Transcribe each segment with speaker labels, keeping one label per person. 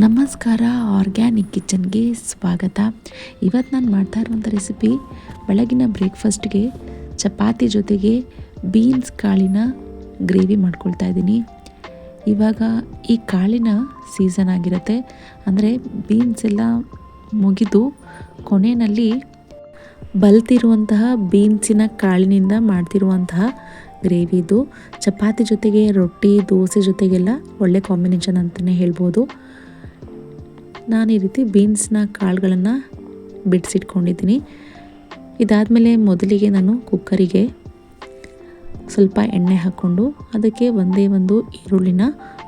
Speaker 1: ನಮಸ್ಕಾರ, ಆರ್ಗ್ಯಾನಿಕ್ ಕಿಚನ್ಗೆ ಸ್ವಾಗತ. ಇವತ್ತು ನಾನು ಮಾಡ್ತಾ ಇರುವಂಥ ರೆಸಿಪಿ ಬೆಳಗಿನ ಬ್ರೇಕ್ಫಾಸ್ಟ್ಗೆ ಚಪಾತಿ ಜೊತೆಗೆ ಬೀನ್ಸ್ ಕಾಳಿನ ಗ್ರೇವಿ ಮಾಡ್ಕೊಳ್ತಾ ಇದ್ದೀನಿ. ಇವಾಗ ಈ ಕಾಳಿನ ಸೀಸನ್ ಆಗಿರುತ್ತೆ. ಅಂದರೆ ಬೀನ್ಸ್ ಎಲ್ಲ ಮುಗಿದು ಕೊನೆಯಲ್ಲಿ ಬಲ್ತಿರುವಂತಹ ಬೀನ್ಸಿನ ಕಾಳಿನಿಂದ ಮಾಡ್ತಿರುವಂತಹ ಗ್ರೇವಿ ಇದು. ಚಪಾತಿ ಜೊತೆಗೆ ರೊಟ್ಟಿ, ದೋಸೆ ಜೊತೆಗೆಲ್ಲ ಒಳ್ಳೆ ಕಾಂಬಿನೇಷನ್ ಅಂತಲೇ ಹೇಳ್ಬೋದು. ನಾನು ಈ ರೀತಿ ಬೀನ್ಸ್ನ ಕಾಳುಗಳನ್ನು ಬಿಡಿಸಿಟ್ಕೊಂಡಿದ್ದೀನಿ. ಇದಾದಮೇಲೆ ಮೊದಲಿಗೆ ನಾನು ಕುಕ್ಕರಿಗೆ ಸ್ವಲ್ಪ ಎಣ್ಣೆ ಹಾಕ್ಕೊಂಡು ಅದಕ್ಕೆ ಒಂದೇ ಒಂದು ಈರುಳ್ಳಿನ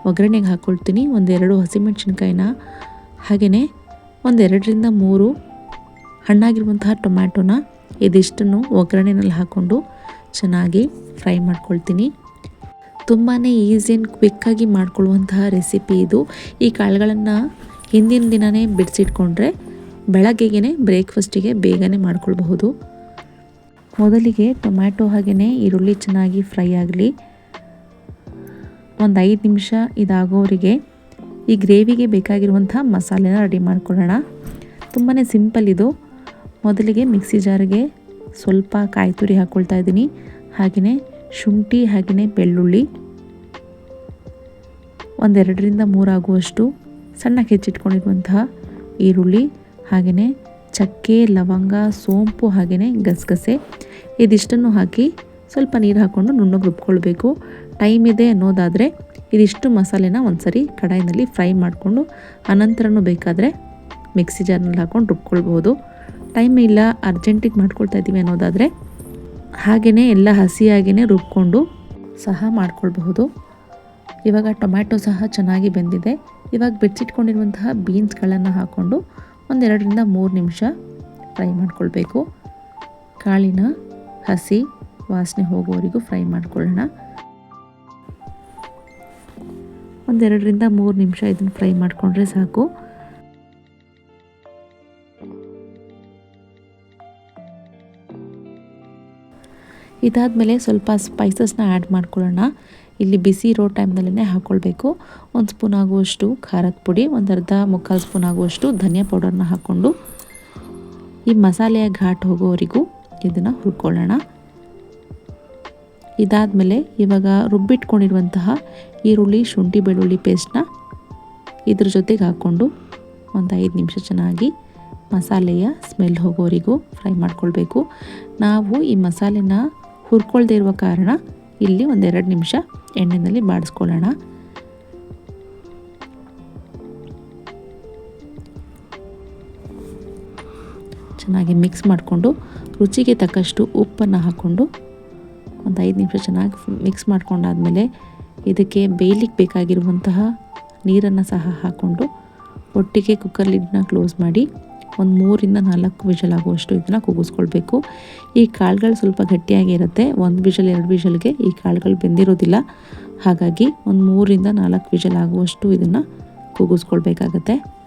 Speaker 1: ಒಗ್ಗರಣೆಗೆ ಹಾಕ್ಕೊಳ್ತೀನಿ ಒಂದೆರಡು ಹಸಿಮೆಣಸಿನ್ಕಾಯಿನ ಹಾಗೆಯೇ ಒಂದೆರಡರಿಂದ ಮೂರು ಹಣ್ಣಾಗಿರುವಂತಹ ಟೊಮ್ಯಾಟೊನ ಇದಿಷ್ಟನ್ನು ಒಗ್ಗರಣೆನಲ್ಲಿ ಹಾಕ್ಕೊಂಡು ಚೆನ್ನಾಗಿ ಫ್ರೈ ಮಾಡ್ಕೊಳ್ತೀನಿ. ತುಂಬಾ ಈಸಿ ಆ್ಯಂಡ್ ಕ್ವಿಕ್ಕಾಗಿ ಮಾಡ್ಕೊಳ್ಳುವಂತಹ ರೆಸಿಪಿ ಇದು. ಈ ಕಾಳುಗಳನ್ನು ಹಿಂದಿನ ದಿನವೇ ಬಿಡಿಸಿಟ್ಕೊಂಡ್ರೆ ಬೆಳಗ್ಗೆಗೆ ಬ್ರೇಕ್ಫಾಸ್ಟಿಗೆ ಬೇಗನೆ ಮಾಡ್ಕೊಳ್ಬಹುದು. ಮೊದಲಿಗೆ ಟೊಮ್ಯಾಟೊ ಹಾಗೆಯೇ ಈರುಳ್ಳಿ ಚೆನ್ನಾಗಿ ಫ್ರೈ ಆಗಲಿ. ಒಂದು ಐದು ನಿಮಿಷ ಇದಾಗೋವರೆಗೆ ಈ ಗ್ರೇವಿಗೆ ಬೇಕಾಗಿರುವಂಥ ಮಸಾಲೆನ ರೆಡಿ ಮಾಡ್ಕೊಳ್ಳೋಣ. ತುಂಬಾ ಸಿಂಪಲ್ ಇದು. ಮೊದಲಿಗೆ ಮಿಕ್ಸಿ ಜಾರಿಗೆ ಸ್ವಲ್ಪ ಕಾಯಿ ತುರಿ ಹಾಕ್ಕೊಳ್ತಾ ಇದ್ದೀನಿ. ಹಾಗೆಯೇ ಶುಂಠಿ ಹಾಗೆಯೇ ಬೆಳ್ಳುಳ್ಳಿ. ಒಂದೆರಡರಿಂದ ಮೂರಾಗುವಷ್ಟು ಸಣ್ಣಕ್ಕೆ ಹೆಚ್ಚಿಟ್ಕೊಂಡಿರುವಂತಹ ಈರುಳ್ಳಿ ಹಾಗೆಯೇ ಚಕ್ಕೆ, ಲವಂಗ, ಸೋಂಪು ಹಾಗೆಯೇ ಗಸಗಸೆ. ಇದಿಷ್ಟನ್ನು ಹಾಕಿ ಸ್ವಲ್ಪ ನೀರು ಹಾಕ್ಕೊಂಡು ನುಣ್ಣಗೆ ರುಬ್ಕೊಳ್ಬೇಕು. ಟೈಮ್ ಇದೆ ಅನ್ನೋದಾದರೆ ಇದಿಷ್ಟು ಮಸಾಲೆನ ಒಂದ್ಸರಿ ಕಡಾಯಿನಲ್ಲಿ ಫ್ರೈ ಮಾಡಿಕೊಂಡು ಅನಂತರನೂ ಬೇಕಾದರೆ ಮಿಕ್ಸಿ ಜಾರ್ನಲ್ಲಿ ಹಾಕ್ಕೊಂಡು ರುಬ್ಕೊಳ್ಬೋದು ಟೈಮ್ ಇಲ್ಲ, ಅರ್ಜೆಂಟಿಗೆ ಮಾಡ್ಕೊಳ್ತಾ ಇದ್ದೀವಿ ಅನ್ನೋದಾದರೆ ಹಾಗೆಯೇ ಎಲ್ಲ ಹಸಿಯಾಗಿಯೇ ರುಬ್ಕೊಂಡು ಸಹ ಮಾಡ್ಕೊಳ್ಬಹುದು. ಇವಾಗ ಟೊಮ್ಯಾಟೊ ಸಹ ಚೆನ್ನಾಗಿ ಬೆಂದಿದೆ. ಇವಾಗ ಬಿಡಿಸಿಟ್ಕೊಂಡಿರುವಂತಹ ಬೀನ್ಸ್ಗಳನ್ನು ಹಾಕ್ಕೊಂಡು ಒಂದೆರಡರಿಂದ ಮೂರು ನಿಮಿಷ ಫ್ರೈ ಮಾಡ್ಕೊಳ್ಬೇಕು. ಕಾಳಿನ ಹಸಿ ವಾಸನೆ ಹೋಗೋವರೆಗೂ ಫ್ರೈ ಮಾಡ್ಕೊಳ್ಳೋಣ. ಒಂದೆರಡರಿಂದ ಮೂರು ನಿಮಿಷ ಇದನ್ನು ಫ್ರೈ ಮಾಡಿಕೊಂಡ್ರೆ ಸಾಕು. ಇದಾದಮೇಲೆ ಸ್ವಲ್ಪ ಸ್ಪೈಸಸ್ನ ಆ್ಯಡ್ ಮಾಡ್ಕೊಳ್ಳೋಣ. ಇಲ್ಲಿ ಬಿಸಿ ಇರೋ ಟೈಮ್ನಲ್ಲೇ ಹಾಕ್ಕೊಳ್ಬೇಕು ಒಂದು ಸ್ಪೂನ್ ಆಗುವಷ್ಟು ಖಾರದ ಪುಡಿ, ಒಂದು ಅರ್ಧ ಮುಕ್ಕಾಲು ಸ್ಪೂನ್ ಆಗುವಷ್ಟು ಧನಿಯಾ ಪೌಡರ್ನ ಹಾಕ್ಕೊಂಡು ಈ ಮಸಾಲೆಯ ಘಾಟ್ ಹೋಗೋವರೆಗೂ ಇದನ್ನು ಹುರ್ಕೊಳ್ಳೋಣ. ಇದಾದಮೇಲೆ ಇವಾಗ ರುಬ್ಬಿಟ್ಕೊಂಡಿರುವಂತಹ ಈರುಳ್ಳಿ, ಶುಂಠಿ, ಬೆಳ್ಳುಳ್ಳಿ ಪೇಸ್ಟ್ನ ಇದ್ರ ಜೊತೆಗೆ ಹಾಕ್ಕೊಂಡು ಒಂದು ಐದು ನಿಮಿಷ ಚೆನ್ನಾಗಿ ಮಸಾಲೆಯ ಸ್ಮೆಲ್ ಹೋಗೋವರೆಗೂ ಫ್ರೈ ಮಾಡ್ಕೊಳ್ಬೇಕು. ನಾವು ಈ ಮಸಾಲೆನ ಹುರ್ಕೊಳ್ದೇ ಇರುವ ಕಾರಣ ಇಲ್ಲಿ ಒಂದೆರಡು ನಿಮಿಷ ಎಣ್ಣೆಯಲ್ಲಿ ಬಾಡಿಸ್ಕೊಳ್ಳೋಣ ಚೆನ್ನಾಗಿ ಮಿಕ್ಸ್ ಮಾಡಿಕೊಂಡು ರುಚಿಗೆ ತಕ್ಕಷ್ಟು ಉಪ್ಪನ್ನು ಹಾಕ್ಕೊಂಡು ಒಂದು ಐದು ನಿಮಿಷ ಚೆನ್ನಾಗಿ ಮಿಕ್ಸ್ ಮಾಡ್ಕೊಂಡಾದಮೇಲೆ ಇದಕ್ಕೆ ಬೇಯಲಿಕ್ಕೆ ಬೇಕಾಗಿರುವಂತಹ ನೀರನ್ನು ಸಹ ಹಾಕ್ಕೊಂಡು ಒಟ್ಟಿಗೆ ಕುಕ್ಕರ್ ಲಿಡ್ನ ಕ್ಲೋಸ್ ಮಾಡಿ ಒಂದು ಮೂರಿಂದ ನಾಲ್ಕು ವಿಷಲ್ ಆಗುವಷ್ಟು ಇದನ್ನು ಕೂಗಿಸ್ಕೊಳ್ಬೇಕು. ಈ ಕಾಳುಗಳು ಸ್ವಲ್ಪ ಗಟ್ಟಿಯಾಗಿರುತ್ತೆ ಒಂದು ವಿಷಲ್, ಎರಡು ವಿಷಲ್ಗೆ ಈ ಕಾಳುಗಳು ಬೆಂದಿರೋದಿಲ್ಲ. ಹಾಗಾಗಿ ಒಂದು ಮೂರಿಂದ ನಾಲ್ಕು ವಿಷಲ್ ಆಗುವಷ್ಟು ಇದನ್ನು ಕೂಗಿಸ್ಕೊಳ್ಬೇಕಾಗತ್ತೆ.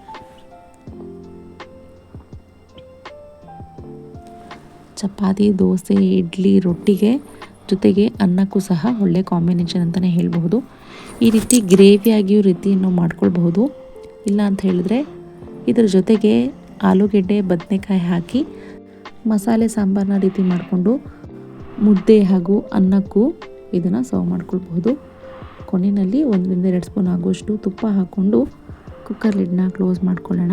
Speaker 1: ಚಪಾತಿ, ದೋಸೆ, ಇಡ್ಲಿ, ರೊಟ್ಟಿಗೆ ಜೊತೆಗೆ ಅನ್ನಕ್ಕೂ ಸಹ ಒಳ್ಳೆ ಕಾಂಬಿನೇಷನ್ ಅಂತಲೇ ಹೇಳಬಹುದು. ಈ ರೀತಿ ಗ್ರೇವಿಯಾಗಿಯೂ ರೀತಿಯನ್ನು ಮಾಡ್ಕೊಳ್ಬಹುದು. ಇಲ್ಲ ಅಂತ ಹೇಳಿದ್ರೆ ಇದರ ಜೊತೆಗೆ ಆಲೂಗೆಡ್ಡೆ, ಬದನೆಕಾಯಿ ಹಾಕಿ ಮಸಾಲೆ ಸಾಂಬಾರನ್ನ ರೀತಿ ಮಾಡಿಕೊಂಡು ಮುದ್ದೆ ಹಾಗೂ ಅನ್ನಕ್ಕೂ ಇದನ್ನು ಸರ್ವ್ ಮಾಡ್ಕೊಳ್ಬಹುದು. ಕೊನೆಯಲ್ಲಿ ಒಂದರಿಂದ ಎರಡು ಸ್ಪೂನ್ ಆಗುವಷ್ಟು ತುಪ್ಪ ಹಾಕ್ಕೊಂಡು ಕುಕ್ಕರ್ ಲಿಡ್ನ ಕ್ಲೋಸ್ ಮಾಡ್ಕೊಳ್ಳೋಣ.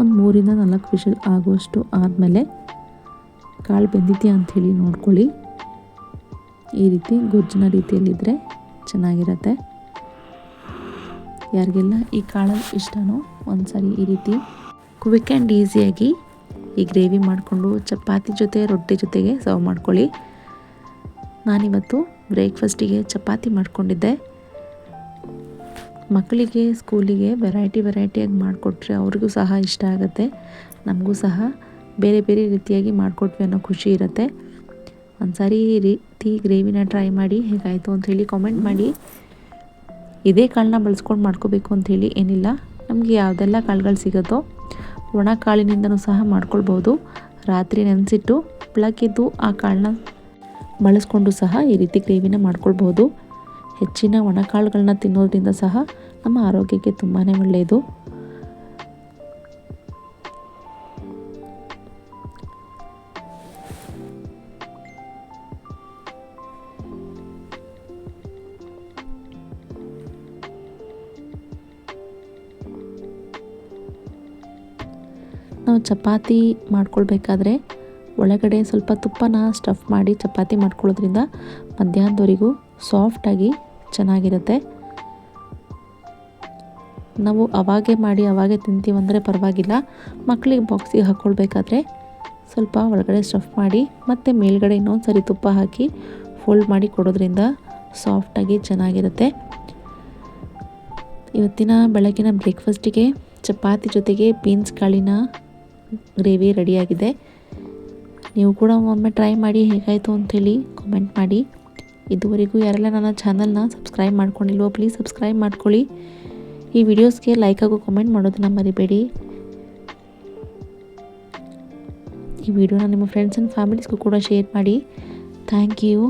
Speaker 1: ಒಂದು ಮೂರಿಂದ ನಾಲ್ಕು ವಿಷಲ್ ಆಗುವಷ್ಟು ಆದಮೇಲೆ ಕಾಳು ಬೆಂದಿದೆಯಾ ಅಂಥೇಳಿ ನೋಡ್ಕೊಳ್ಳಿ. ಈ ರೀತಿ ಗೊಜ್ಜಿನ ರೀತಿಯಲ್ಲಿದ್ದರೆ ಚೆನ್ನಾಗಿರತ್ತೆ. ಯಾರಿಗೆಲ್ಲ ಈ ಕಾಳು ಇಷ್ಟನೋ ಒಂದು ಸಾರಿ ಈ ರೀತಿ ಕ್ವಿಕ್ ಆ್ಯಂಡ್ ಈಸಿಯಾಗಿ ಈ ಗ್ರೇವಿ ಮಾಡಿಕೊಂಡು ಚಪಾತಿ ಜೊತೆ, ರೊಟ್ಟಿ ಜೊತೆಗೆ ಸರ್ವ್ ಮಾಡ್ಕೊಳ್ಳಿ. ನಾನಿವತ್ತು ಬ್ರೇಕ್ಫಾಸ್ಟಿಗೆ ಚಪಾತಿ ಮಾಡ್ಕೊಂಡಿದ್ದೆ. ಮಕ್ಕಳಿಗೆ, ಸ್ಕೂಲಿಗೆ ವೆರೈಟಿ ವೆರೈಟಿಯಾಗಿ ಮಾಡಿಕೊಟ್ರೆ ಅವ್ರಿಗೂ ಸಹ ಇಷ್ಟ ಆಗುತ್ತೆ. ನಮಗೂ ಸಹ ಬೇರೆ ಬೇರೆ ರೀತಿಯಾಗಿ ಮಾಡಿಕೊಟ್ವಿ ಅನ್ನೋ ಖುಷಿ ಇರುತ್ತೆ. ಒಂದು ಸಾರಿ ಈ ರೀತಿ ಗ್ರೇವಿನ ಟ್ರೈ ಮಾಡಿ ಹೇಗಾಯಿತು ಹೇಳಿ ಕಾಮೆಂಟ್ ಮಾಡಿ. ಇದೇ ಕಾಳನ್ನ ಬಳಸ್ಕೊಂಡು ಮಾಡ್ಕೋಬೇಕು ಅಂಥೇಳಿ ಏನಿಲ್ಲ. ನಮಗೆ ಯಾವುದೆಲ್ಲ ಕಾಳುಗಳು ಸಿಗುತ್ತೋ ಒಣ ಕಾಳಿನಿಂದನೂ ಸಹ ಮಾಡ್ಕೊಳ್ಬೋದು. ರಾತ್ರಿ ನೆನೆಸಿಟ್ಟು ಬೆಳಗ್ಗೆದ್ದು ಆ ಕಾಳನ್ನ ಬಳಸ್ಕೊಂಡು ಸಹ ಈ ರೀತಿ ಗ್ರೇವಿನ ಮಾಡ್ಕೊಳ್ಬೋದು. ಹೆಚ್ಚಿನ ಒಣಕಾಳುಗಳನ್ನ ತಿನ್ನೋದ್ರಿಂದ ಸಹ ನಮ್ಮ ಆರೋಗ್ಯಕ್ಕೆ ತುಂಬಾ ಒಳ್ಳೆಯದು. ನಾವು ಚಪಾತಿ ಮಾಡ್ಕೊಳ್ಬೇಕಾದ್ರೆ ಒಳಗಡೆ ಸ್ವಲ್ಪ ತುಪ್ಪನ ಸ್ಟಫ್ ಮಾಡಿ ಚಪಾತಿ ಮಾಡ್ಕೊಳ್ಳೋದ್ರಿಂದ ಮಧ್ಯಾಹ್ನದವರೆಗೂ ಸಾಫ್ಟಾಗಿ ಚೆನ್ನಾಗಿರುತ್ತೆ. ನಾವು ಅವಾಗೆ ಮಾಡಿ ಅವಾಗೆ ತಿಂತೀವಂದರೆ ಪರವಾಗಿಲ್ಲ. ಮಕ್ಕಳಿಗೆ ಬಾಕ್ಸಿಗೆ ಹಾಕ್ಕೊಳ್ಬೇಕಾದ್ರೆ ಸ್ವಲ್ಪ ಒಳಗಡೆ ಸ್ಟಫ್ ಮಾಡಿ, ಮತ್ತು ಮೇಲ್ಗಡೆ ಇನ್ನೊಂದು ಸರಿ ತುಪ್ಪ ಹಾಕಿ ಫೋಲ್ಡ್ ಮಾಡಿ ಕೊಡೋದ್ರಿಂದ ಸಾಫ್ಟಾಗಿ ಚೆನ್ನಾಗಿರುತ್ತೆ. ಇವತ್ತಿನ ಬೆಳಗಿನ ಬ್ರೇಕ್ಫಾಸ್ಟಿಗೆ ಚಪಾತಿ ಜೊತೆಗೆ ಬೀನ್ಸ್ ಕಾಳಿನ ಗ್ರೇವಿ ರೆಡಿಯಾಗಿದೆ. ನೀವು ಕೂಡ ಒಮ್ಮೆ ಟ್ರೈ ಮಾಡಿ ಹೇಗಾಯಿತು ಅಂಥೇಳಿ ಕಾಮೆಂಟ್ ಮಾಡಿ. ಇದುವರೆಗೂ ಯಾರೆಲ್ಲ ನನ್ನ ಚಾನಲ್ನ ಸಬ್ಸ್ಕ್ರೈಬ್ ಮಾಡ್ಕೊಂಡಿಲ್ವೋ ಪ್ಲೀಸ್ ಸಬ್ಸ್ಕ್ರೈಬ್ ಮಾಡ್ಕೊಳ್ಳಿ. ಈ ವಿಡಿಯೋಸ್ಗೆ ಲೈಕ್ ಹಾಗೂ ಕಮೆಂಟ್ ಮಾಡೋದನ್ನ ಮರಿಬೇಡಿ. ಈ ವಿಡಿಯೋನ ನಿಮ್ಮ ಫ್ರೆಂಡ್ಸ್ ಆ್ಯಂಡ್ ಫ್ಯಾಮಿಲೀಸ್ಗೂ ಕೂಡ ಶೇರ್ ಮಾಡಿ. Thank you